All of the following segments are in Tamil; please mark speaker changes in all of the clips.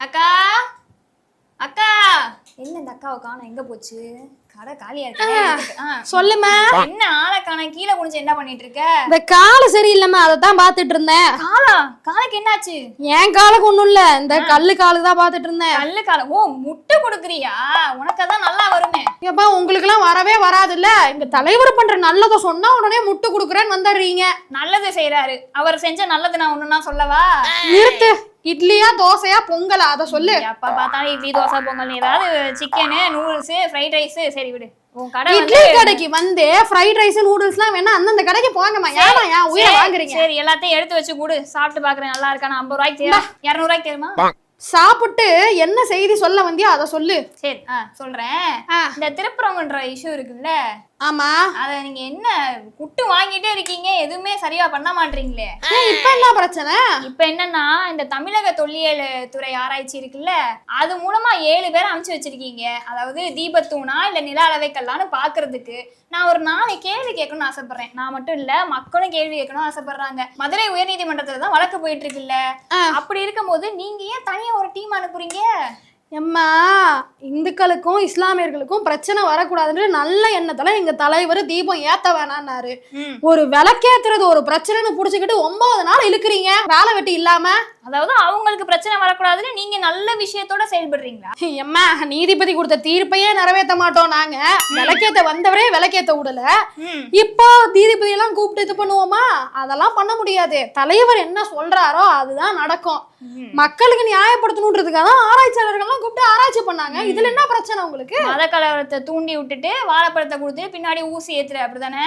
Speaker 1: அக்கா? அக்கா? என்ன இந்த அக்காவை காணோம்? எங்க போச்சு? கடை காலியா இருக்கு.
Speaker 2: சொல்லுமா.
Speaker 1: என்ன ஆளை காணோம்? கீழே குனிஞ்சு என்ன பண்ணிட்டு இருக்க?
Speaker 2: இந்த கால சரியில்லைம்மா. அதை தான் பார்த்துட்டு இருந்தேன்.
Speaker 1: காலா? காலுக்கு என்னாச்சு?
Speaker 2: என் காலுக்கு ஒண்ணும் இல்ல. இந்த கல்லு காலுக்கு தான் பார்த்துட்டு இருந்தேன்.
Speaker 1: கல்லு காலம் ஓ முட்டை கொடுக்குறியா? உனக்கு அதான் நல்லா வருமே.
Speaker 2: ஏப்பா உங்களுக்குலாம் வரவே வராதுல்ல? இந்த தலைவர் பண்ற நல்லதை சொன்னா உடனே முட்டு கொடுக்குறேன்னு வந்துடுறீங்க.
Speaker 1: நல்லது செய்யறாரு அவர் செஞ்ச நல்லது நான் ஒண்ணுன்னா சொல்லவா?
Speaker 2: நிறுத்து. இட்லியா தோசையா பொங்கலா? அதை சொல்லு.
Speaker 1: எப்ப பார்த்தாலும் இட்லி தோசை பொங்கல் ஏதாவது சிக்கனு நூடுல்ஸ் ஃப்ரைட் ரைஸ் சரி விடு.
Speaker 2: இட்லி கடைக்கு வந்து ஃப்ரைட் ரைஸ் நூடுல்ஸ்லாம் வேணா அந்தந்த கடைக்கு போங்கம்மா. ஏமா ஏன் உயிரை வாங்குறீங்க?
Speaker 1: சரி எல்லாத்தையும் எடுத்து வச்சு கொடு. சாப்பிட்டு பாக்குறேன் நல்லா இருக்கானு? ஐம்பது ரூபாய்க்கு தேவை இருநூறு ரூபாய்க்கு தெரியுமா
Speaker 2: சாப்பிட்டு என்ன செய்தி சொல்ல வந்தியோ அதை சொல்லு.
Speaker 1: சரி ஆ சொல்றேன். இந்த திருப்புறங்குன்ற இஷ்யூ இருக்குல்ல?
Speaker 2: ஆமா.
Speaker 1: அத நீங்க என்ன குட்டு வாங்கிட்டே இருக்கீங்க? எதுவுமே சரியா பண்ண மாட்டீங்களே.
Speaker 2: இப்ப என்ன பிரச்சனை?
Speaker 1: இப்ப என்னன்னா இந்த தமிழக தொல்லியல் துறை ஆராய்ச்சி இருக்குல்ல அது மூலமா ஏழு பேர் அமைச்சு வச்சிருக்கீங்க. அதாவது தீபத்தூணா இல்ல நில அளவைக்கல்லான்னு பாக்குறதுக்கு. நான் ஒரு நாலு கேள்வி கேட்கணும்னு ஆசைப்படுறேன். நான் மட்டும் இல்ல மக்களும் கேள்வி கேட்கணும்னு ஆசைப்படுறாங்க. மதுரை உயர்நீதிமன்றத்துல தான் வழக்கு போயிட்டு இருக்குல்ல. அப்படி இருக்கும்போது நீங்க ஏன் தனியா ஒரு டீம் அனுப்புறீங்க?
Speaker 2: எம்மா இந்துக்களுக்கும் இஸ்லாமியர்களுக்கும் பிரச்சனை வரக்கூடாதுன்னு நல்ல எண்ணத்துல எங்க தலைவர் தீபம் ஏத்த வேணான்னாரு. ஒரு விளக்கேத்துறது ஒரு பிரச்சனைன்னு புடிச்சுக்கிட்டு ஒன்பது நாள் இழுக்கிறீங்க வேலை வெட்டி இல்லாம?
Speaker 1: அதாவது அவங்களுக்கு பிரச்சனை வரக்கூடாதுன்னு நீங்க நல்ல விஷயத்தோட செயல்படுறீங்களா?
Speaker 2: எம்மா நீதிபதி கொடுத்த தீர்ப்பையே நிறைவேற்ற மாட்டோம் நாங்க. விளக்கேத்த வந்தவரே விளக்கேத்த விடல. இப்போ நீதிபதி எல்லாம் கூப்பிட்டு இது பண்ணுவோமா? அதெல்லாம் பண்ண முடியாது. தலைவர் என்ன சொல்றாரோ அதுதான் நடக்கும். மக்களுக்கு நியாயப்படுத்தணுன்றதுக்காக தான் ஆராய்ச்சியாளர்கள்லாம் கூப்பிட்டு ஆராய்ச்சி பண்ணாங்க. இதுல என்ன பிரச்சனை உங்களுக்கு?
Speaker 1: மத கலவரத்தை தூண்டி விட்டுட்டு வாழைப்பழத்தை கொடுத்து பின்னாடி ஊசி ஏத்துற அப்படிதானே?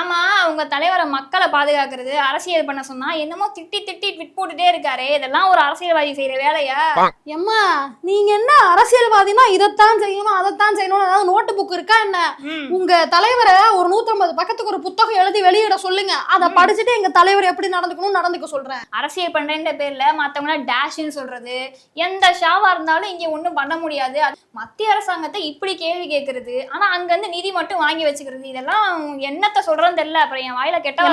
Speaker 1: ஆமா உங்க தலைவரை மக்களை பாதுகாக்கிறது அரசியல் பண்ண சொன்னா என்னமோ திட்டி திட்டி ட்விட் போட்டுட்டே இருக்காரு. இதெல்லாம் ஒரு அரசியல்வாதி செய்யற வேலையா?
Speaker 2: எம்மா நீங்க என்ன அரசியல்வாதினா இதைத்தான் செய்யணும் அதைத்தான் செய்யணும் ஏதாவது நோட்டு புக் இருக்கா என்ன. உங்க தலைவரை ஒரு நூத்தம்பது பக்கத்துக்கு ஒரு புத்தகம் எழுதி வெளியிட சொல்லுங்க. அதை படிச்சுட்டு எங்க தலைவர் எப்படி நடந்துக்கணும் நடந்துக்க சொல்றேன்.
Speaker 1: அரசியல் பண்றேன்ற பேர்ல மத்தவங்கள டேஷ்னு சொல்றது? எந்த ஷாவா இருந்தாலும் இங்க ஒண்ணும் பண்ண முடியாது. மத்திய அரசாங்கத்தை இப்படி கேள்வி கேட்கறது ஆனா அங்க இருந்து நிதி மட்டும் வாங்கி வச்சுக்கிறது. இதெல்லாம் என்னத்த சொல்றேன்னு தெரியல. அப்புறம் என் வாயில கெட்ட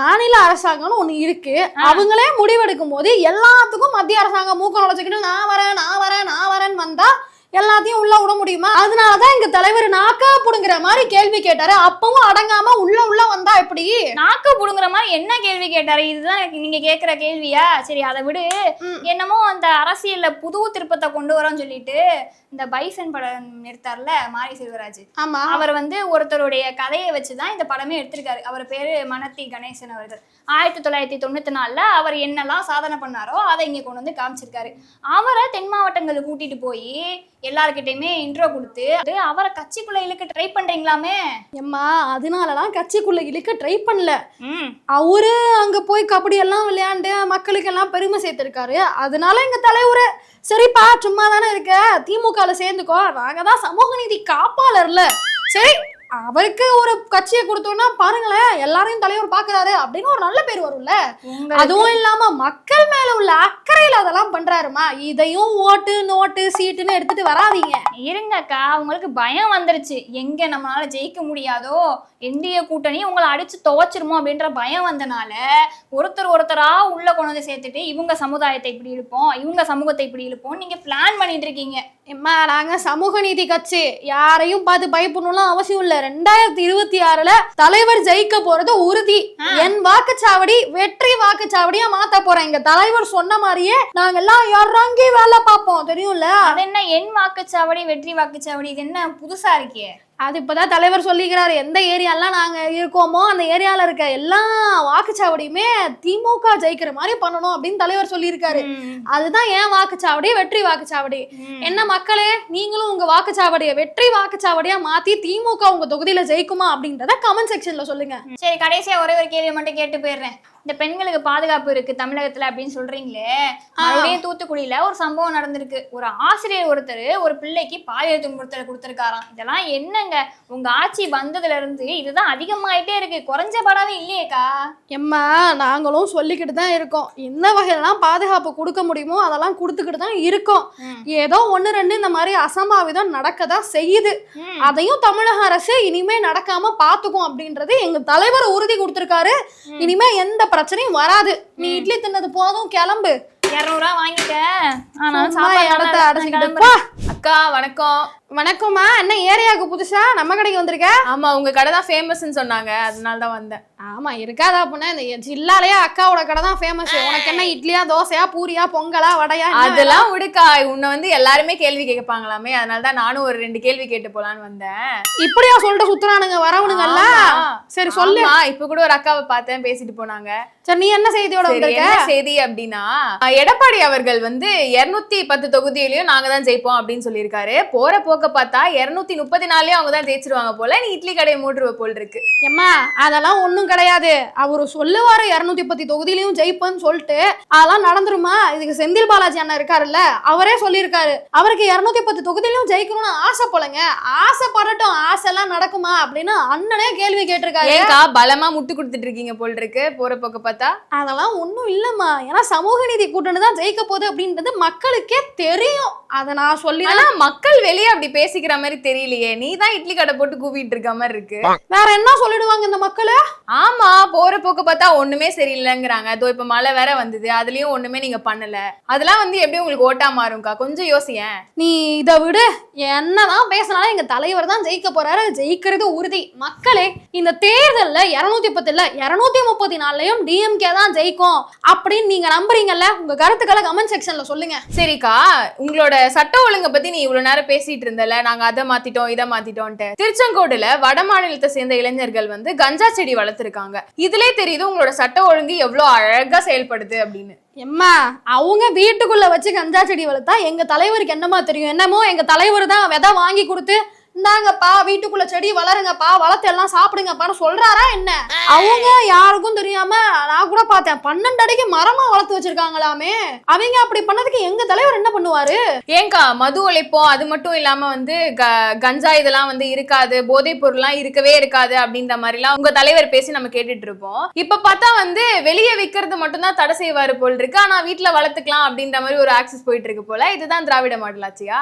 Speaker 2: மாநில அரசாங்கம்னு ஒண்ணு இருக்கு. அவங்களே முடிவெடுக்கும் போது எல்லாத்துக்கும் மத்திய அரசாங்கம் மூக்க நுழைச்சுக்கிட்டு நான் வரேன் நான் வரேன் நான் வரேன்னு வந்தா எல்லாத்தையும் உள்ள விட முடியுமா? அதனாலதான் எங்க தலைவர் நாக்கா புடுங்குற மாதிரி கேள்வி கேட்டாரு. அப்பவும் அடங்காம உள்ள உள்ள வந்தா எப்படி?
Speaker 1: நாக்கு புடுங்குற மாதிரி என்ன கேள்வி கேட்டாரு? இதுதான் நீங்க கேக்குற கேள்வியா? சரி அதை விடு. என்னமோ அந்த அரசியல்ல புது திருப்பத்தை கொண்டு வரோம்னு சொல்லிட்டு இந்த பைசன் படம் எடுத்தார்ல மாரி செல்வராஜ்.
Speaker 2: ஆமா.
Speaker 1: அவர் வந்து ஒருத்தருடைய கதையை வச்சுதான் இந்த படமே எடுத்திருக்காரு. அவர் பேரு மனத்தி கணேசன் அவர்கள். ஆயிரத்தி தொள்ளாயிரத்தி தொண்ணூத்தி நாலுல அவர் என்னெல்லாம் சாதனை பண்ணாரோ அதை இங்க கொண்டு வந்து காமிச்சிருக்காரு. அவரை தென் மாவட்டங்களுக்கு கூட்டிட்டு போய் எல்லார்கிட்டயுமே இன்ட்ரோ கொடுத்து அது அவரை கட்சிக்குள்ள இழுக்க ட்ரை பண்றீங்களாமே?
Speaker 2: எம்மா அதனாலலாம் கட்சிக்குள்ள இழுக்க ட்ரை பண்ணல. அவரு அங்க போய் கபடி எல்லாம் விளையாண்டு மக்களுக்கு எல்லாம் பெருமை சேர்த்திருக்காரு. அதனால எங்க தலைவர் சரிப்பா சும்மா தானே இருக்க திமுகல சேர்ந்துக்கோ நாங்க தான் சமூக நீதி காப்பாளர்ல. சரி அவருக்கு ஒரு கட்சியை கொடுத்தோம்னா பாருங்களேன் எல்லாரையும் தலைவர் பாக்குறாரு அப்படின்னு ஒரு நல்ல பேர் வரும்ல. அதுவும் இல்லாம மக்கள் மேல உள்ள அக்கறையில அதெல்லாம் பண்றாருமா? இதையும் ஓட்டு நோட்டு சீட்டுன்னு எடுத்துட்டு வராதீங்க.
Speaker 1: இருங்கக்கா அவங்களுக்கு பயம் வந்துருச்சு. எங்க நம்மளால ஜெயிக்க முடியாதோ என்டிஏ கூட்டணி உங்களை அடிச்சு துவைச்சிருமோ அப்படின்ற பயம் வந்தனால ஒருத்தர் ஒருத்தரா உள்ள கொண்டு வந்து சேர்த்துட்டு இவங்க சமுதாயத்தை இப்படி இழுப்போம் இவங்க சமூகத்தை இப்படி இழுப்போம் நீங்க பிளான் பண்ணிட்டு இருக்கீங்க.
Speaker 2: எம்மா நாங்க சமூக நீதி கட்சி. யாரையும் பார்த்து பயப்படணும்லாம் அவசியம் இல்ல. ரெண்டாயிரத்தி இருபத்தி ஆறுல தலைவர் ஜெயிக்க போறது உறுதி. என் வாக்குச்சாவடி வெற்றி வாக்குச்சாவடியா மாத்த போறேன். எங்க தலைவர் சொன்ன மாதிரியே நாங்க எல்லாம் இறங்கி வேலை பார்ப்போம். தெரியும்ல?
Speaker 1: அது என்ன என் வாக்குச்சாவடி வெற்றி வாக்குச்சாவடி இது என்ன புதுசா இருக்கே?
Speaker 2: அது இப்பதான் தலைவர் சொல்லிக்கிறாரு எந்த ஏரியாலாம் நாங்க இருக்கோமோ அந்த ஏரியால இருக்க எல்லா வாக்குச்சாவடியுமே திமுக ஜெயிக்கிற மாதிரி பண்ணணும் அப்படின்னு தலைவர் சொல்லியிருக்காரு. அதுதான் ஏன் வாக்குச்சாவடி? வெற்றி வாக்குச்சாவடி. என்ன மக்களே நீங்களும் உங்க வாக்குச்சாவடியை வெற்றி வாக்குச்சாவடியா மாத்தி திமுக உங்க தொகுதியில ஜெயிக்குமா அப்படின்றத கமெண்ட் செக்ஷன்ல சொல்லுங்க.
Speaker 1: சரி கடைசியா ஒரே ஒரு கேள்வி மட்டும் கேட்டு போயிடுறேன். இந்த பெண்களுக்கு பாதுகாப்பு இருக்கு தமிழகத்துல அப்படின்னு சொல்றீங்களே மறுபடியும் தூத்துக்குடியில ஒரு சம்பவம் நடந்திருக்கு. ஒரு ஆசிரியர் ஒருத்தர் ஒரு பிள்ளைக்கு பாலியல் துன்புறுத்தல் கொடுத்திருக்காராம். இதெல்லாம் என்னங்க? உங்க ஆட்சி வந்ததுல இருந்து இதுதான் அதிகமாயிட்டே இருக்கு. குறைஞ்ச படாவே இல்லையேக்கா?
Speaker 2: எம்மா நாங்களும் சொல்லிக்கிட்டு தான் இருக்கோம். என்ன வகையிலாம் பாதுகாப்பு கொடுக்க முடியுமோ அதெல்லாம் கொடுத்துக்கிட்டு தான் இருக்கோம். ஏதோ ஒன்று ரெண்டு இந்த மாதிரி அசம்பாவிதம் நடக்க தான் செய்யுது. அதையும் தமிழக அரசு இனிமே நடக்காம பாத்துக்கும் அப்படின்றது எங்க தலைவர் உறுதி கொடுத்திருக்காரு. இனிமே எந்த பிரச்சனையும் வராது. நீ இட்லி தின்னது போதும் கிளம்பு.
Speaker 1: இரநூறுவா வாங்கிக்க. ஆனாலும் சாப்பாடு
Speaker 2: இடத்த அடைச்சிக்கிட்டு.
Speaker 3: அக்கா வணக்கம்.
Speaker 2: வணக்கம்மா. என்ன ஏரியாவுக்கு புதுசா? நம்ம கடைக்கு வந்திருக்க?
Speaker 3: ஆமா உங்க கடை தான் ஃபேமஸ்ன்னு சொன்னாங்க. அதனால தான் வந்தேன்.
Speaker 2: ஆமா இருக்காதா அப்படின்னா இந்த ஜில்லாலயே அக்காவோட கடை தான் ஃபேமஸ் உனக்கு என்ன இட்லியா தோசையா பூரியா பொங்கலா வடையா
Speaker 3: அதெல்லாம் விடுக்கா. உன்னை வந்து எல்லாருமே கேள்வி கேட்பாங்களாமே. அதனால தான் நானும் ஒரு ரெண்டு கேள்வி கேட்டு போலான்னு வந்தேன்.
Speaker 2: இப்படியா சொல்லிட்டு சுத்துறானுங்க வரவனுங்கல்ல. சரி சொல்லு.
Speaker 3: இப்ப கூட ஒரு அக்காவை பார்த்தேன் பேசிட்டு போனாங்க.
Speaker 2: சரி நீ என்ன செய்தியோட
Speaker 3: என்ன செய்தி அப்படின்னா எடப்பாடி அவர்கள் வந்து 210 பத்து தொகுதியிலயும் நாங்க தான் ஜெயிப்போம் அப்படின்னு சொல்லியிருக்காரு. போற போக்க பார்த்தா 234 முப்பத்தி நாலுலயும் அவங்க தான் ஜெயிச்சிருவாங்க போல. நீ இட்லி கடையை மூட்டுருவ போல் இருக்கு
Speaker 2: எம்மா அதெல்லாம் ஒண்ணும் கிடையாது. அவரு சொல்லுவாரு இருநூத்தி பத்தி தொகுதியிலையும் ஜெயிப்பேன்னு சொல்லிட்டு. அதெல்லாம் நடந்துருமா? இதுக்கு செந்தில் பாலாஜி அண்ணன் இருக்காருல்ல அவரே சொல்லியிருக்காரு. அவருக்கு இருநூத்தி பத்து தொகுதியிலையும் ஜெயிக்கணும்னு ஆசை போலங்க. ஆசைப்படட்டும் ஆசைலாம் நடக்குமா அப்படின்னு அண்ணனே கேள்வி கேட்டிருக்காரு.
Speaker 3: ஏங்கா பலமா முட்டு கொடுத்துட்டு இருக்கீங்க போல் இருக்கு போற போக்க பார்த்தா?
Speaker 2: அதெல்லாம் ஒண்ணும் இல்லம்மா. ஏன்னா சமூக நீதி கூட்டணி தான் ஜெயிக்க போகுது அப்படின்றது மக்களுக்கே தெரியும். அதை நான் சொல்லி
Speaker 3: மக்கள் வெளியே அப்படி பேசிக்கிற மாதிரி தெரியலையே. நீ தான் இட்லி கடை போட்டு கூவிட்டு இருக்க மாதிரி இருக்கு.
Speaker 2: வேற என்ன சொல்லிடுவாங்க இந்த மக்களு?
Speaker 3: ஆமா போற போக்க பார்த்தா ஒண்ணுமே சரியில்லைங்கிறாங்க. அதோ இப்ப மழை வேற வந்தது அதுலயும் ஒண்ணுமே நீங்க பண்ணல. அதெல்லாம் வந்து எப்படி உங்களுக்கு ஓட்டா மாறும்க்கா? கொஞ்சம் யோசியேன்.
Speaker 2: நீ இதை விடு. என்னதான் பேசினாலும் எங்க தலைவர் தான் ஜெயிக்க போறாரு. ஜெயிக்கிறது உறுதி. மக்களே இந்த தேர்தல்ல இருநூத்தி பத்து இல்ல இருநூத்தி முப்பத்தி நாலுலயும் டிஎம்கே தான் ஜெயிக்கும் அப்படின்னு நீங்க நம்புறீங்கல்ல உங்க கருத்துக்களை கமெண்ட் செக்ஷன்ல சொல்லுங்க.
Speaker 3: சரிக்கா உங்களோட சட்ட ஒழுங்கை பத்தி நீ இவ்வளவு நேரம் பேசிட்டு இருந்தல நாங்க அதை மாத்திட்டோம் இதை மாத்திட்டோம்ட்டு திருச்செங்கோடுல வட மாநிலத்தை சேர்ந்த இளைஞர்கள் வந்து கஞ்சா செடி வளர்த்துருக்காங்க. இதுலயே தெரியுது உங்களோட சட்ட ஒழுங்கு எவ்வளவு அழகா செயல்படுது அப்படின்னு.
Speaker 2: எம்மா அவங்க வீட்டுக்குள்ள வச்சு கஞ்சா செடி வளர்த்தா எங்க தலைவருக்கு என்னமா தெரியும்? என்னமோ எங்க தலைவர் தான் விதை வாங்கி கொடுத்து இந்தாங்கப்பா வீட்டுக்குள்ள செடி வளருங்கப்பா வளர்த்து எல்லாம் சாப்பிடுங்கப்பான்னு சொல்றாரா என்ன? அவங்க யாருக்கும் தெரியாம நான் கூட பார்த்தேன். பன்னெண்டு அடிக்கு மரமா வளர்த்து வச்சிருக்காங்களாமே. அவங்க அப்படி பண்ணதுக்கு எங்க தலைவர் என்ன பண்ணுவாரு?
Speaker 3: ஏங்கா மது ஒழிப்போம் அது மட்டும் இல்லாம வந்து கஞ்சா இதெல்லாம் வந்து இருக்காது போதைப் பொருள்லாம் இருக்கவே இருக்காது அப்படின்ற மாதிரிலாம் உங்க தலைவர் பேசி நம்ம கேட்டுட்டு இருப்போம். இப்ப பார்த்தா வந்து வெளியே விக்கிறது மட்டும் தான் தடை செய்வாரு போல் இருக்கு ஆனா வீட்டுல வளர்த்துக்கலாம் அப்படின்ற மாதிரி ஒரு ஆக்சஸ் போயிட்டு இருக்கு போல. இதுதான் திராவிட மாடல் ஆச்சியா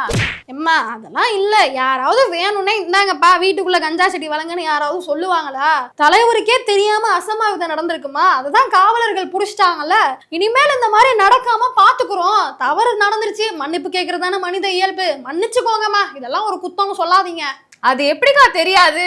Speaker 2: எம்மா அதெல்லாம் இல்ல. யாராவது வேணும்னே இந்தாங்கப்பா வீட்டுக்குள்ள கஞ்சா செடி வளங்கன்னு யாராவது சொல்லுவாங்களா? தலைவருக்கே தெரியாம அசம்பாவிதம் நடந்திருக்குமா? அதுதான் காவலர்கள் புடிச்சிட்டாங்கல்ல. இனிமேல் இந்த மாதிரி நடக்காம பாத்துக்கிறோம். தவறு நடந்துருச்சு. மன்னிப்பு கேக்குறதான மனித இயல்பு. மன்னிச்சுக்கோங்கம்மா. இதெல்லாம் ஒரு குத்தம்னு சொல்லாதீங்க.
Speaker 3: அது எப்படிக்கா தெரியாது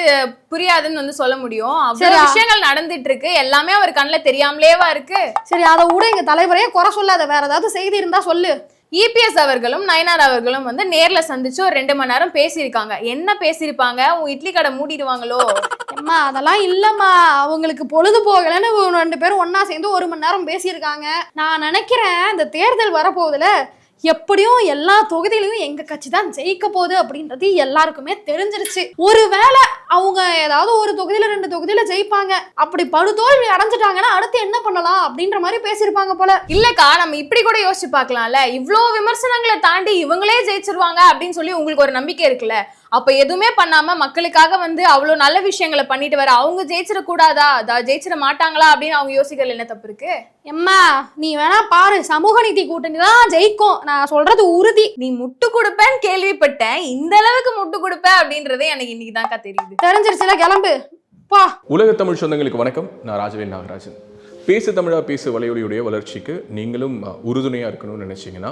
Speaker 3: புரியாதுன்னு வந்து சொல்ல முடியும். அவ்வளவு. விஷயங்கள் நடந்துட்டு இருக்கு எல்லாமே அவர் கண்ணுல தெரியாமலேவா இருக்கு?
Speaker 2: சரி அதை விட. எங்க தலைவரே குறை சொல்லாத. வேற ஏதாவது செய்தி இருந்தா சொல்லு.
Speaker 3: இபிஎஸ் அவர்களும் நயனார் அவர்களும் வந்து நேர்ல சந்திச்சு ஒரு ரெண்டு மணி நேரம் பேசியிருக்காங்க. என்ன பேசியிருப்பாங்க? உன் இட்லி கடை மூடிடுவாங்களோ?
Speaker 2: அம்மா அதெல்லாம் இல்லம்மா. அவங்களுக்கு பொழுது போகலன்னு ரெண்டு பேரும் ஒன்னா சேர்ந்து ஒரு மணி நேரம் பேசியிருக்காங்க. நான் நினைக்கிறேன் இந்த தேர்தல் வரப்போகுதுல எப்படியும் எல்லா தொகுதியிலையும் எங்க கட்சி தான் ஜெயிக்க போகுது அப்படின்றது எல்லாருக்குமே தெரிஞ்சிருச்சு. ஒருவேளை அவங்க ஏதாவது ஒரு தொகுதியில ரெண்டு தொகுதியில ஜெயிப்பாங்க. அப்படி படுதோல்வி அடைஞ்சிட்டாங்கன்னா அடுத்து என்ன பண்ணலாம் அப்படின்ற மாதிரி பேசியிருப்பாங்க போல.
Speaker 3: இல்லக்கா நம்ம இப்படி கூட யோசிச்சு பார்க்கலாம்ல. இவ்வளோ விமர்சனங்களை தாண்டி இவங்களே ஜெயிச்சிருவாங்க அப்படின்னு சொல்லி உங்களுக்கு ஒரு நம்பிக்கை இருக்குல்ல? அப்ப எதுவுமே பண்ணாம மக்களுக்காக வந்து அவ்வளவு நல்ல விஷயங்களை பண்ணிட்டு வர அவங்க ஜெயிச்சிட கூடாதா அத ஜெயிச்சிட மாட்டாங்களா? அப்படின்னு அவங்க யோசிக்கல. என்ன தப்பு இருக்கு?
Speaker 2: எம்மா நீ வேணா பாரு சமூக நீதி கூட்டணி தான் ஜெயிக்கும். நான் சொல்றது உறுதி.
Speaker 3: நீ முட்டு கொடுப்பேன்னு கேள்விப்பட்டேன். இந்த அளவுக்கு முட்டு கொடுப்ப அப்படின்றதே எனக்கு இன்னைக்கு தான்க்கா தெரியுது.
Speaker 2: தெரிஞ்சிருச்சுல கிளம்பு. பா.
Speaker 4: உலக தமிழ் சொந்தங்களுக்கு வணக்கம். நான் ராஜவேல் நாகராஜன். பேசு தமிழா பேசு வலையொலியுடைய வளர்ச்சிக்கு நீங்களும் உறுதுணையா இருக்கணும்னு நினைச்சீங்கன்னா